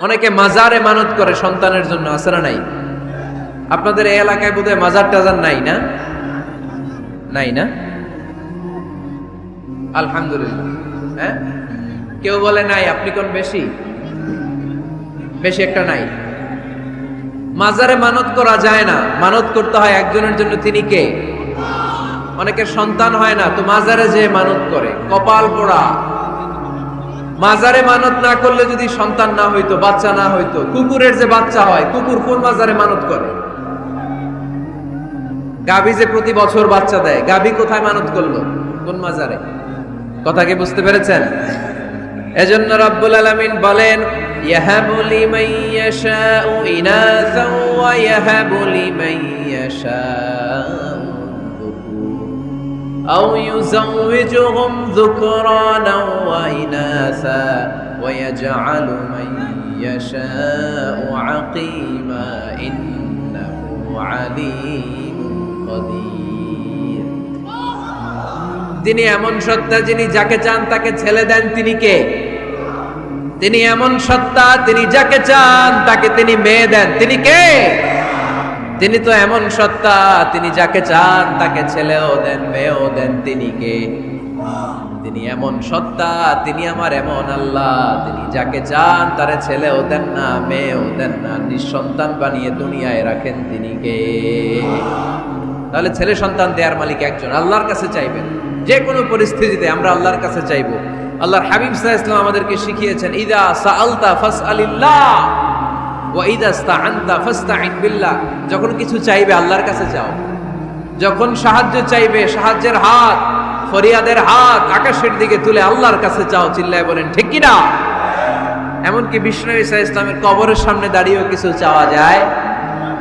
অনেকে মাজারে মানত করে সন্তানের জন্য না নাই? আপনাদের এই এলাকায় বোধহয় মাজার টাজার নাই না? নাই না? আলহামদুলিল্লাহ। হ্যাঁ? কেউ বলে নাই, আপনি কোন বেশি? বেশি একটা নাই। মাজারে মানত করা যায় না। মানত করতে হয় একজনের জন্য, তিনি কে? অনেকের সন্তান হয় না, তো মাজারে যে মানত করে। কপাল পোড়া। মাজারে মানত না করলে যদি সন্তান না হইতো, বাচ্চা না হইতো, কুকুরের যে বাচ্চা হয়, কুকুর কোন মাজারে মানত করে? গাভী যে প্রতি বছর বাচ্চা দেয়, গাভী কোথায় মানত করল? কোন মাজারে? কথা কি বুঝতে পেরেছেন? এজন্য রব্বুল আলামিন বলেন, ইয়াহাবু লিমান ইয়াশাউ ইনাসা ওয়া ইয়াহাবু লিমান ইয়াশাউ। أو يزوجهم ذكرانا وإناثا ويجعل من يشاء عقيما إنه عليم قدير তিনি এমন সত্তা যিনি যাকে চান তাকে ছেলে দেন তিনি কে তিনি এমন সত্তা তিনি যাকে চান তাকে তিনি মেয়ে দেন তিনি কে তিনি তো এমন সত্তা, তিনি যাকে চান তাকে ছেলেও দেন, মেয়েও দেন, তিনি কে? তিনি এমন সত্তা, তিনি আমার এমন আল্লাহ, তিনি যাকে চান তারে ছেলেও দেন না, মেয়েও দেন না, নিঃসন্তান বানিয়ে দুনিয়ায় রাখেন তিনি কে? তাহলে ছেলে সন্তান দেয়ার মালিক একজন, আল্লাহর কাছে চাইবেন। যে কোনো পরিস্থিতিতে আমরা আল্লাহর কাছে চাইব। আল্লাহর হাবিব সাহা ইসলাম আমাদেরকে শিখিয়েছেন, ইদা সাআলতা ফাস আলিল্লাহ যখন কিছু চাইবে আল্লাহর কাছে যাও। যখন সাহায্য চাইবে সাহায্যের হাত, ফরিয়াদের হাত আকাশের দিকে তুলে আল্লাহর কাছে চাও চিল্লায় বলেন, ঠিক কিনা এমনকি বিষ্ণু ইসা ইসলামের কবরের সামনে দাঁড়িয়েও কিছু চাওয়া যায়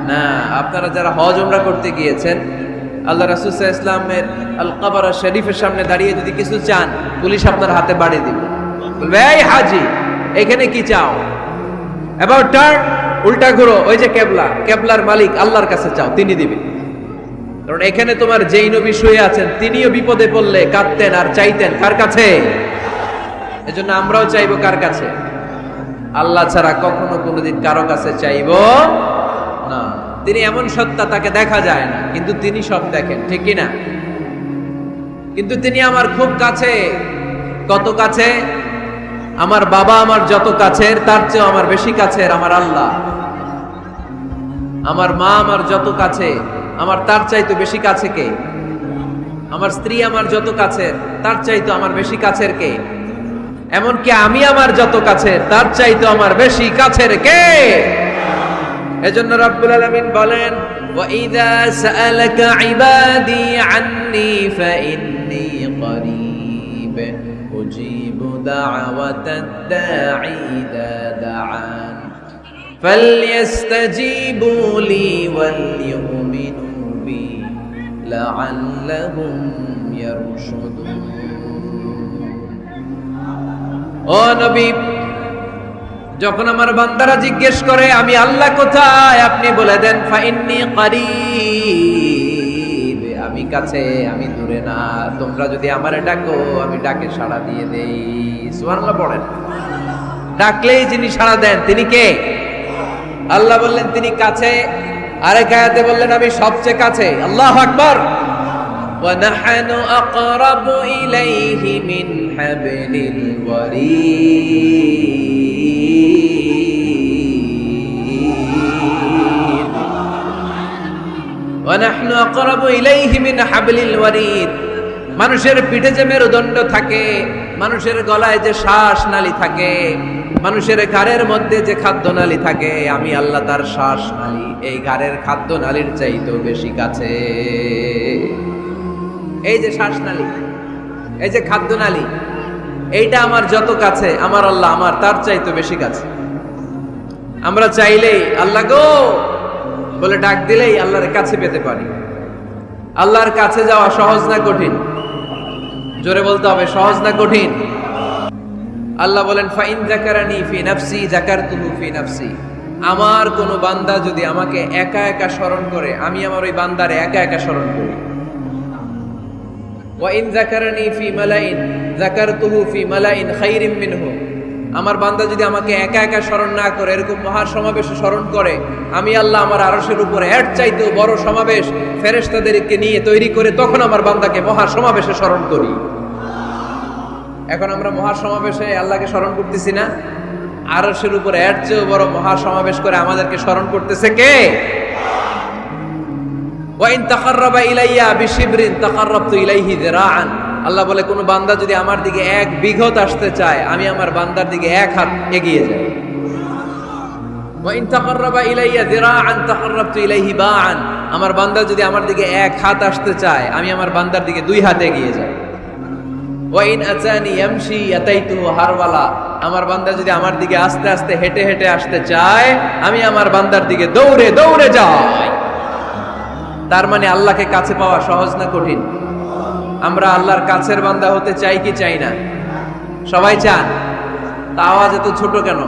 না। আপনারা যারা হজ ওমরা করতে গিয়েছেন, আল্লাহ রাসুসা ইসলামের আল কাবারা শরীফের সামনে দাঁড়িয়ে যদি কিছু চান, পুলিশ আপনার হাতে বাড়ি দিবে। এই হাজি, এখানে কি চাও? এবার টার্ন উল্টা ঘুরো, ওই যে কেবলা, কেবলার মালিক আল্লাহর কাছে চাও তিনি দিবে। কারণ এখানে তোমার যেই নবী শুয়ে আছেন, তিনিও বিপদে পড়লে কাঁদতেন আর চাইতেন, কার কাছে? এজন্য আমরাও চাইব কার কাছে? আল্লাহ ছাড়া কখনো কোনোদিন কারও কাছে চাইব না। তিনি এমন সত্তা তাকে দেখা যায় না, কিন্তু তিনি সব দেখেন, ঠিক না কিন্তু তিনি আমার খুব কাছে। কত কাছে? আমার বাবা আমার যত কাছের তার চেয়েও আমার বেশি কাছের আমার আল্লাহ আমার মা আমার যত কাছে আমার তার চাইতো বেশি কাছে কে আমার স্ত্রী আমার যত কাছের তার চাইতো আমার বেশি কাছের কে এমনকি আমি আমার যত কাছের তার চাইতো আমার বেশি কাছের কে এজন্য রব্বুল আলামিন বলেন وَإِذَا سَأَلَكَ عِبَادِي عَنِّي فَإِنِّي قَرِيبٌ أُجِيبُ دَعْوَةَ الدَّاعِ إِذَا دَعَانِ فَلْيَسْتَجِيبُوا لِي وَلْيُؤْمِنُوا بِي لَعَلَّهُمْ يَرْشُدُونَ ও নবী যখন আমার বান্দারা জিজ্ঞেস করে আমি আল্লাহ কোথায় আপনি বলে দেন ফাইন্নি করিব আমি কাছে আমি দূরে না তোমরা যদি আমারে ডাকো আমি ডাকে সাড়া দিয়ে দেই সুবহানাল্লাহ পড়েন ডাকলেই যিনি সাড়া দেন তিনি কে আল্লাহ বললেন তিনি কাছে আরেক আয়াতে বললেন আমি সবচেয়ে কাছে আল্লাহ আকবার ونحن أقرب إليه من حبل الوريد ونحن মানুষের পিঠে যে মেরুদণ্ড থাকে, মানুষের গলায় যে শ্বাস নালী থাকে, মানুষের ঘাড়ের মধ্যে যে খাদ্য নালী থাকে, আমি আল্লাহ তার শ্বাস নালী এই ঘাড়ের খাদ্য নালীর চাইতেও বেশি কাছে। এই যে শ্বাস নালী এই যে খাদ্য নালী এইটা আমার যত কাছে, আমার আল্লাহ আমার তার চাইতে বেশি কাছে। আমরা চাইলেই, আল্লাহ গো, বলে ডাক দিলেই আল্লাহর কাছে পেতে পারি। আল্লাহর কাছে যাওয়া সহজ না কঠিন? জোরে বলতে হবে, সহজ না কঠিন? আল্লাহ বলেন, ফাইন জাকারানি ফি নাফসি জাকারতুহু ফি নাফসি। আমার কোন বান্দা যদি আমাকে একা একা স্মরণ করে, আমি আমার ওই বান্দারে একা একা স্মরণ করি। ওয়াইন জাকারানি ফি মালাইন জাকারতুহু ফি মালাইন খাইরিম মিনহু। আমার বান্দা যদি আমাকে একা একা স্মরণ না করে, এরকম মহা সমাবেশে স্মরণ করে, আমি আল্লাহ আমার আরশের উপরে এর চাইতেও বড় সমাবেশ ফেরেস্তাদেরকে নিয়ে তৈরি করে তখন আমার বান্দাকে মহা সমাবেশে স্মরণ করি। এখন আমরা মহা সমাবেশে আল্লাহকে স্মরণ করতেছি না। আরশের উপরে এর চেয়েও বড় মহা সমাবেশ করে আমাদেরকে স্মরণ করতেছে কে? ওয়াইন তাকাররাবা ইলাইয়া বিশিবরিন তাকাররাবতু ইলাইহি যিরাআন। আল্লাহ বলে, কোন বান্দা যদি আমার দিকে এক বিঘত আসতে চায়, আমি আমার বান্দার দিকে এক হাত এগিয়ে যাই। আমার বান্দা যদি আমার দিকে এক হাত আসতে চায়, আমি আমার বান্দার দিকে দুই হাত এগিয়ে যাই। ওয়াইন আচানি ইয়ামশি আতাইতুহু হারওয়ালা। আমার বান্দা যদি আমার দিকে আস্তে আস্তে হেঁটে হেঁটে আসতে চায়, আমি আমার বান্দার দিকে দৌড়ে দৌড়ে যাই। তার মানে আল্লাহকে কাছে পাওয়া সহজ না কঠিন? আমরা আল্লাহর কাছের বান্দা হতে চাই কি চাই না? সবাই চান? তা আওয়াজ এত ছোট কেন?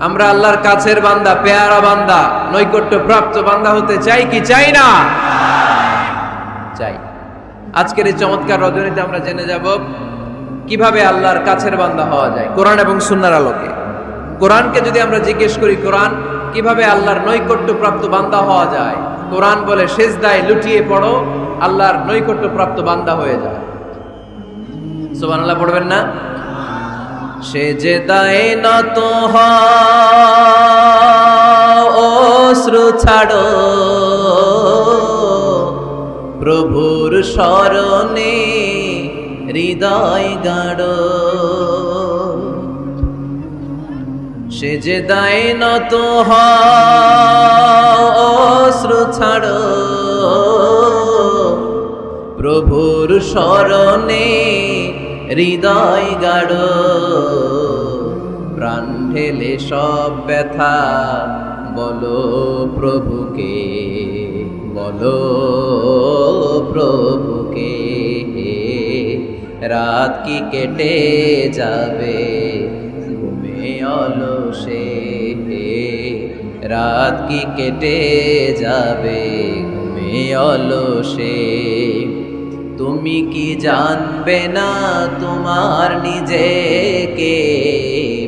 আমরা আল্লাহর কাছের বান্দা, পেয়ারা বান্দা নৈকট্য প্রাপ্ত বান্দা হতে চাই কি চাই না? চাই। আজকের এই চমৎকার রজনীতে আমরা জেনে যাব কীভাবে আল্লাহর কাছের বান্দা হওয়া যায়, কোরআন এবং সুন্নার আলোকে। কোরআনকে যদি আমরা জিজ্ঞেস করি, কোরআন কীভাবে আল্লাহর নৈকট্য প্রাপ্ত বান্দা হওয়া যায়? কোরআন বলে শেষ দায় লুটিয়ে পড়ো আল্লাহর নৈকট্য প্রাপ্ত বান্দা হয়ে যায়। সুবান আল্লাহ পড়বেন না? সে যে দায় না তো অশ্রু ছাড়ো। প্রভুর স্মরণে হৃদয় গাড়ো সে যে দায় নত অশ্রু ছাড়ো। প্রভুর স্মরণে হৃদয় গাড়ো প্রাণ ঢেলে সব ব্যথা, বলো প্রভুকে বলো প্রভুকে। রাত কি কেটে যাবে, ঘুমে অলসে? রাত কি কেটে যাবে, ঘুমে অলসে? তুমি কি জানবে না তোমার নিজেকে?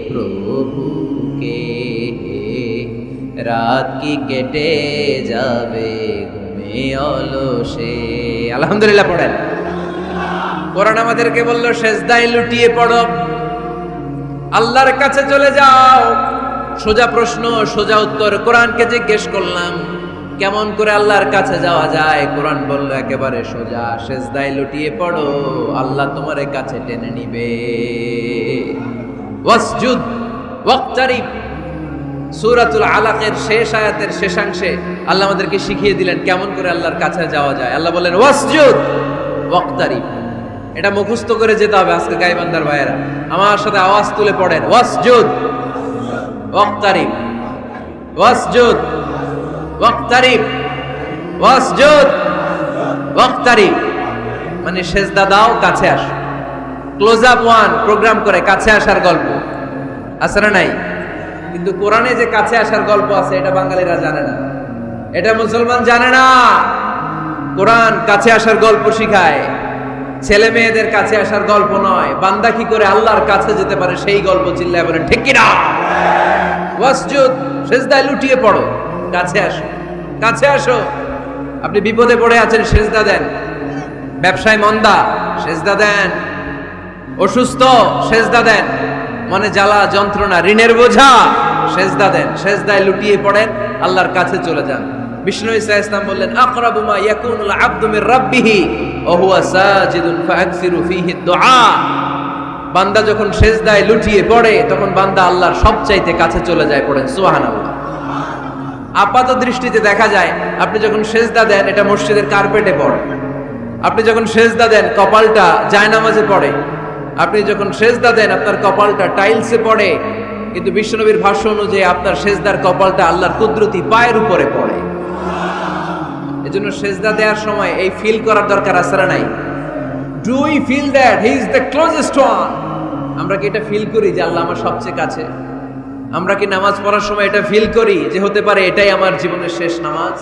প্রভুকে রাত কি কেটে যাবে? ঘুমে অলসে। আলহামদুলিল্লাহ পড়েন। কোরআন আমাদেরকে বলল শেষদায় লুটিয়ে পড়ো। আল্লাহর কাছে চলে যাও। সোজা প্রশ্ন, সোজা উত্তর। কোরআনকে জিজ্ঞেস করলাম কেমন করে আল্লাহর কাছে যাওয়া যায়? কোরআন বলল, একেবারে সোজা। শেষদায় লুটিয়ে পড়ো, আল্লাহ তোমার কাছে টেনে নিবে। ওয়াসজুদ, ওয়াক্তারিব। সূরাতুল আলাকের শেষ আয়াতের শেষাংশে আল্লাহ আমাদেরকে শিখিয়ে দিলেন কেমন করে আল্লাহর কাছে যাওয়া যায়। আল্লাহ বললেন, ওয়াসজুদ, ওয়াক্তারিব। এটা মুখস্থ করে যেতে হবে আজকে গাইবান্দার ভাইয়েরা। আমার সাথে আওয়াজ তুলে পড়েন। ওয়াসজুদ, ওয়াক্তারিব। ওয়াসজুদ ওয়াক্তারিব, ওয়াসজুদ, ওয়াক্তারিব। মানে সেজদা দাও, কাছে আস। ক্লোজ আপ ওয়ান প্রোগ্রাম করে, কাছে আসার গল্প। আছে না নাই? কিন্তু কোরআনে যে কাছে আসার গল্প আছে, এটা বাঙালিরা জানে না। এটা মুসলমান জানে না। কোরআন কাছে আসার গল্প শিখায়। ছেলে মেয়েদের কাছে আসার গল্প নয়। বান্দা কি করে আল্লাহর কাছে যেতে পারে, সেই গল্প চিল্লায় বলেন ঠিক কিনা? ওয়াসজুদ লুটিয়ে পড়ো। কাছে আসো। কাছে আসো। আপনি বিপদে পড়ে আছেন, সেজদা দেন। ব্যবসায় মন্দা, সেজদা দেন। অসুস্থ, সেজদা দেন। মনে জ্বালা, যন্ত্রণা, ঋণের বোঝা, সেজদা দেন। সেজদায় লুটিয়ে পড়েন, আল্লাহর কাছে চলে যান। বিষ্ণু ইসা ইসলাম বললেন, আকরাবু মা ইয়াকুনুল আবদু রাব্বিহি, ওয়া সাজিদুন ফাআকসিরু ফীহি দুআ বান্দা যখন সেজদায় লুটিয়ে পড়ে, তখন বান্দা আল্লাহর সবচাইতে কাছে চলে যায় পড়েন। সুবহানাল্লাহ। আপাত দৃষ্টিতে দেখা যায়, আপনি যখন সেজদা দেন, এটা মসজিদের কার্পেটে পড়ে। আপনি যখন সেজদা দেন, কপালটা জায়নামাজে পড়ে। আপনি যখন সেজদা দেন, আপনার কপালটা টাইলসে পড়ে। কিন্তু বিশ্বনবীর ভাষ্য অনুযায়ী আপনার সেজদার কপালটা আল্লাহর কুদরতি পায়ের উপরে পড়ে। এজন্য সেজদা দেওয়ার সময় এই ফিল করার দরকার আছে না নাই? Do we feel that he is the closest one আমরা কি এটা ফিল করি যে আল্লাহ আমার সবচেয়ে কাছে? আমরা কি নামাজ পড়ার সময় এটা ফিল করি যে হতে পারে এটাই আমার জীবনের শেষ নামাজ?